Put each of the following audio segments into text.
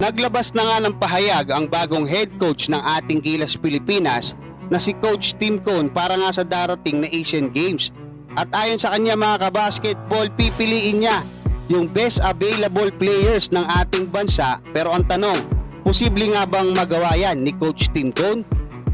Naglabas na nga ng pahayag ang bagong head coach ng ating Gilas Pilipinas na si Coach Tim Cone para nga sa darating na Asian Games. At ayon sa kanya mga kabasketball, pipiliin niya yung best available players ng ating bansa. Pero ang tanong, posible nga bang magawa yan ni Coach Tim Cone?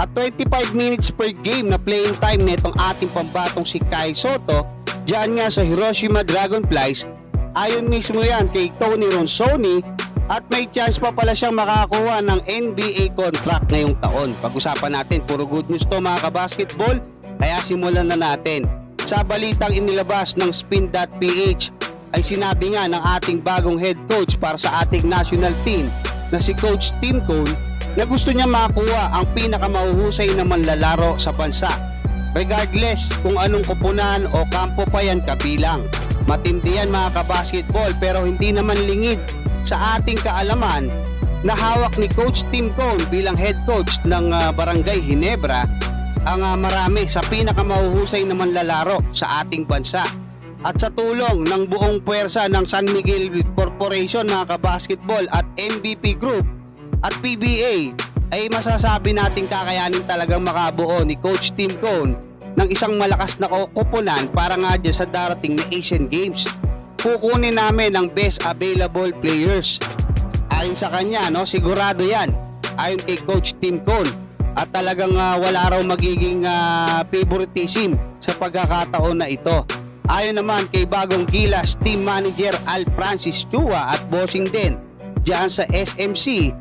At 25 minutes per game na playing time nitong ating pambatong si Kai Soto Diyan nga sa Hiroshima Dragonflies, ayon mismo yan kay Tony Ronsoni at may chance pa pala siyang makakuha ng NBA contract ngayong taon. Pag-usapan natin, puro good news to mga kabasketball, kaya simulan na natin. Sa balitang inilabas ng spin.ph ay sinabi nga ng ating bagong head coach para sa ating national team na si Coach Tim Cone na gusto niya makakuha ang pinakamahuhusay na manlalaro sa bansa regardless kung anong kupunan o kampo pa yan kabilang. Matindi yan mga kabasketball pero hindi naman lingid sa ating kaalaman na hawak ni Coach Tim Cone bilang head coach ng ah, Barangay Hinebra ang ah, marami sa pinakamahuhusay na manlalaro sa ating bansa. At sa tulong ng buong puwersa ng San Miguel Corporation mga kabasketball at MVP Group at PBA ay masasabi nating kakayanin talagang makabuo ni Coach Tim Cone ng isang malakas na kupunan para nga dyan sa darating na Asian Games. Kukunin namin ang best available players. Ayon sa kanya, no, sigurado yan. Ayon kay Coach Tim Cone. At talagang ah, wala raw magiging ah, favoritism sa pagkakataon na ito. Ayon naman kay bagong Gilas Team Manager Al Francis Chua at bossing din diyan sa SMC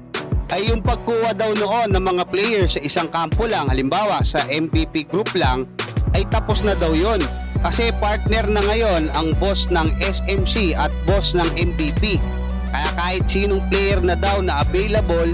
ay yung pagkuha daw noon ng mga players sa isang kampo lang, halimbawa sa MVP group lang, ay tapos na daw yon. Kasi partner na ngayon ang boss ng SMC at boss ng MVP. Kaya kahit sinong player na daw na available,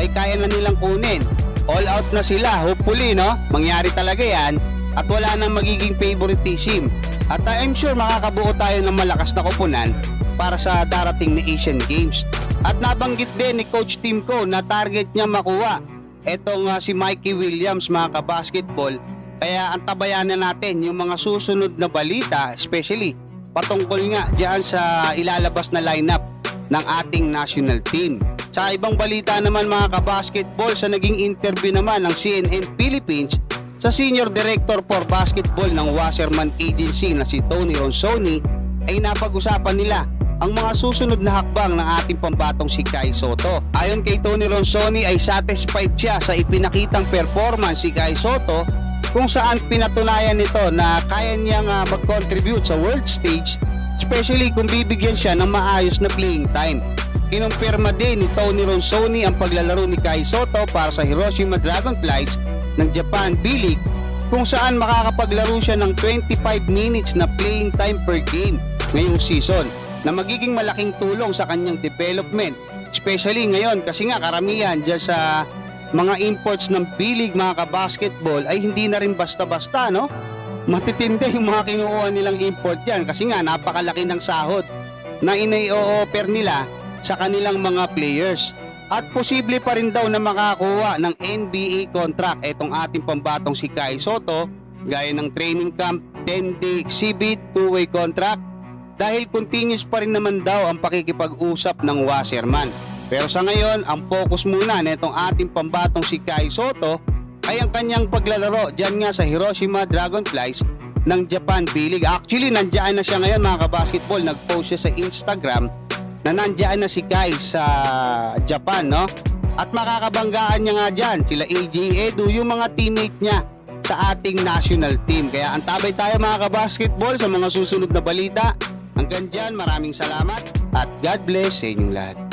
ay kaya na nilang kunin. All out na sila, hopefully, no? Mangyari talaga yan at wala nang magiging favoritism. At uh, I'm sure makakabuo tayo ng malakas na kupunan para sa darating na Asian Games. At nabanggit din ni Coach Tim ko na target niya makuha etong uh, si Mikey Williams mga kabasketball. Kaya antabayanan natin yung mga susunod na balita, especially patungkol nga diyan sa ilalabas na lineup ng ating national team. Sa ibang balita naman mga kabasketball, sa naging interview naman ng CNN Philippines sa Senior Director for Basketball ng Wasserman Agency na si Tony Ronsoni ay napag-usapan nila ang mga susunod na hakbang ng ating pambatong si Kai Soto. Ayon kay Tony Ronsoni ay satisfied siya sa ipinakitang performance si Kai Soto kung saan pinatunayan nito na kaya niyang uh, mag-contribute sa world stage especially kung bibigyan siya ng maayos na playing time. Kinumpirma din ni Tony Ronsoni ang paglalaro ni Kai Soto para sa Hiroshima Dragonflies ng Japan B-League kung saan makakapaglaro siya ng 25 minutes na playing time per game ngayong season na magiging malaking tulong sa kanyang development. Especially ngayon kasi nga karamihan dyan sa mga imports ng bilig mga kabasketball ay hindi na rin basta-basta no? Matitindi yung mga kinukuha nilang import dyan kasi nga napakalaki ng sahod na inai-offer nila sa kanilang mga players. At posible pa rin daw na makakuha ng NBA contract itong ating pambatong si Kai Soto gaya ng training camp, 10-day exhibit, two-way contract dahil continuous pa rin naman daw ang pakikipag-usap ng Wasserman. Pero sa ngayon, ang focus muna nitong ating pambatong si Kai Soto ay ang kanyang paglalaro dyan nga sa Hiroshima Dragonflies ng Japan B-League. Actually, nandiyan na siya ngayon mga kabasketball. Nag-post siya sa Instagram na nandiyan na si Kai sa Japan, no? At makakabanggaan niya nga dyan, sila AJ Edu, yung mga teammate niya sa ating national team. Kaya antabay tayo mga kabasketball sa mga susunod na balita. Hanggang dyan, maraming salamat at God bless sa inyong lahat.